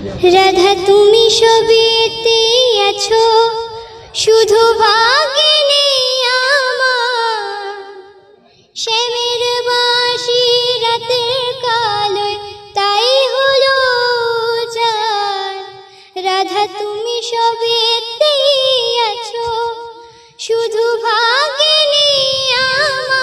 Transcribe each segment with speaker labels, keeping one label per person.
Speaker 1: রাধা, তুমি সবেতে আছো। শুধু ভাগে নেই আমার। শ্যামের বাঁশি রাতের কালোয়, তাই হলো চার রাধা, তুমি সবেতে আছো। শুধু ভাগে নেই আমার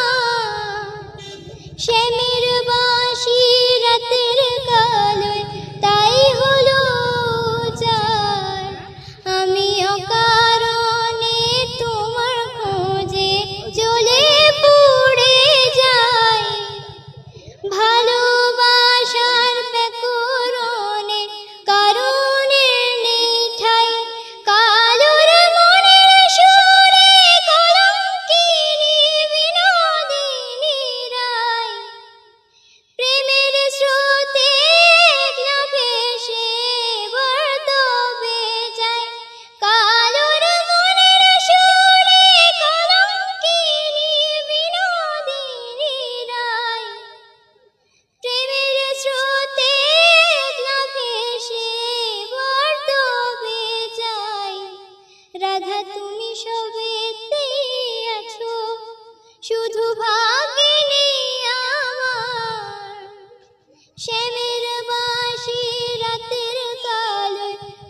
Speaker 1: শুধু শ্যামের বাঁশি রাতের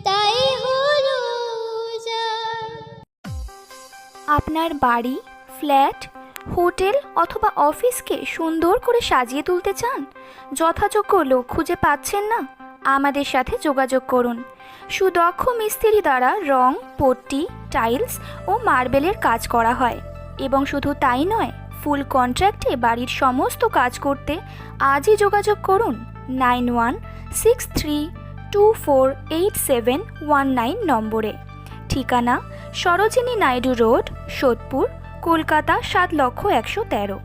Speaker 1: তাই হলো
Speaker 2: আপনার বাড়ি, ফ্ল্যাট, হোটেল অথবা অফিসকে সুন্দর করে সাজিয়ে তুলতে চান? যথাযোগ্য লোক খুঁজে পাচ্ছেন না? আমাদের সাথে যোগাযোগ করুন। সুদক্ষ মিস্ত্রি দ্বারা রং, পট্টি, টাইলস ও মার্বেলের কাজ করা হয়। এবং শুধু তাই নয় ফুল কন্ট্রাক্টে বাড়ির সমস্ত কাজ করতে আজই যোগাযোগ করুন nine one, six three, two four, eight seven, one nine নম্বরে। ঠিকানা সরোজিনী নাইডু রোড, সোদপুর, কলকাতা, সাত লক্ষ একশো তেরো।